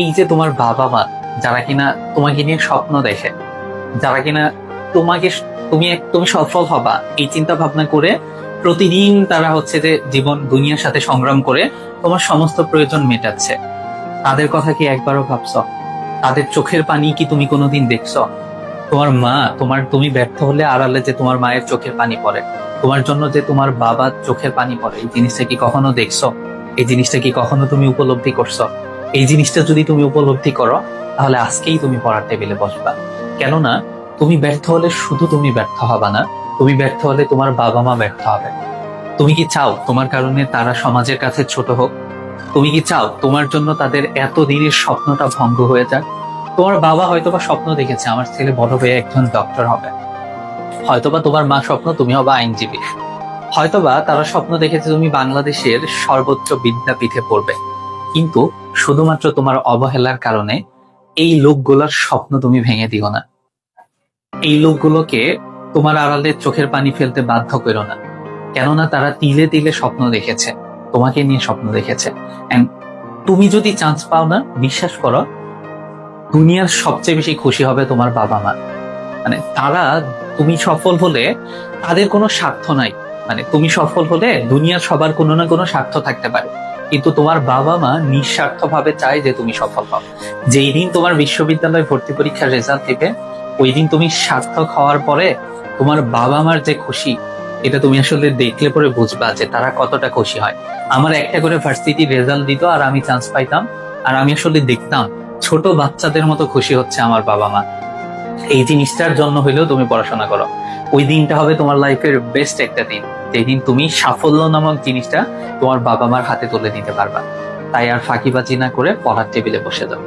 এই যে তোমার বাবা মা, যারা কিনা তোমাকে নিয়ে স্বপ্ন দেখে, যারা কিনা তোমাকে তুমি তুমি সফল হবা, এই চিন্তা ভাবনা করে প্রতিদিন তারা হচ্ছে যে জীবন, দুনিয়ার সাথে সংগ্রাম করে তোমার সমস্ত প্রয়োজন মেটাচ্ছে। তাদের কথা কি একবারও ভাবছ? তাদের চোখের পানি কি তুমি কোনোদিন দেখছ? তোমার মা, তোমার তুমি ব্যর্থ হলে আড়ালে যে তোমার মায়ের চোখের পানি পড়ে। তোমার জন্য যে তোমার বাবার চোখের পানি পড়ে, এই জিনিসটা কি কখনো দেখছ? এই জিনিসটা কি কখনো তুমি উপলব্ধি করছ? এই জিনিসটা যদি তুমি উপলব্ধি করো, তাহলে আজকেই তুমি পড়ার টেবিলে বসবা। কেননা, তুমি ব্যর্থ হলে শুধু তুমি ব্যর্থ হবা না, তুমি ব্যর্থ হলে তোমার বাবা মা ব্যর্থ হবে। তুমি কি চাও তোমার কারণে তারা সমাজের কাছে ছোট হোক? তুমি কি চাও তোমার জন্য তাদের এত দিনের স্বপ্নটা ভঙ্গ হয়ে যাক? তোমার বাবা হয়তোবা স্বপ্ন দেখেছে, আমার ছেলে বড় হয়ে একজন ডক্টর হবে। হয়তোবা তোমার মা স্বপ্ন তুমি হবে আইনজীবী। হয়তোবা তারা স্বপ্ন দেখেছে তুমি বাংলাদেশের সর্বোচ্চ বিদ্যাপীঠে পড়বে। কিন্তু শুধুমাত্র তোমার অবহেলার কারণে এই লোকগুলোর স্বপ্ন তুমি ভেঙে দিও না। এই লোকগুলোকে তোমার আড়ালে চোখের পানি ফেলতে বাধ্য করো না। কেননা তারা তিলে তিলে স্বপ্ন দেখেছে, তোমাকে নিয়ে স্বপ্ন দেখেছে। তুমি যদি চান্স পাও না, বিশ্বাস করো, দুনিয়ার সবচেয়ে বেশি খুশি হবে তোমার বাবা মা। মানে তারা তুমি সফল হলে তাদের কোনো স্বার্থ নাই। মানে তুমি সফল হলে দুনিয়ার সবার কোনো না কোনো স্বার্থ থাকতে পারে। কিন্তু তোমার বাবা মা নিঃস্বার্থ ভাবে চায় যে তুমি সফল হও। যেই দিন তোমার বিশ্ববিদ্যালয় ভর্তি পরীক্ষার রেজাল্ট দিবে ওই দিন তুমি সার্থক হওয়ার পরে তোমার বাবা মার যে খুশি, এটা তুমি আসলে দেখলে পরে বুঝবা যে তারা কতটা খুশি হয়। আমার একটা করে ভার্সিটি রেজাল্ট দিত আর আমি চান্স পাইতাম, আর আমি আসলে দেখতাম, ছোট বাচ্চাদের মতো খুশি হচ্ছে আমার বাবা মা। এই জিনিসটার জন্য হইলেও তুমি পড়াশোনা করো। ওই দিনটা হবে তোমার লাইফের বেস্ট একটা দিন। যেদিন তুমি সাফল্য নামক জিনিসটা তোমার বাবা মার হাতে তুলে দিতে পারবা। তাই আর ফাঁকি বাজি না করে পড়ার টেবিলে বসে যাও।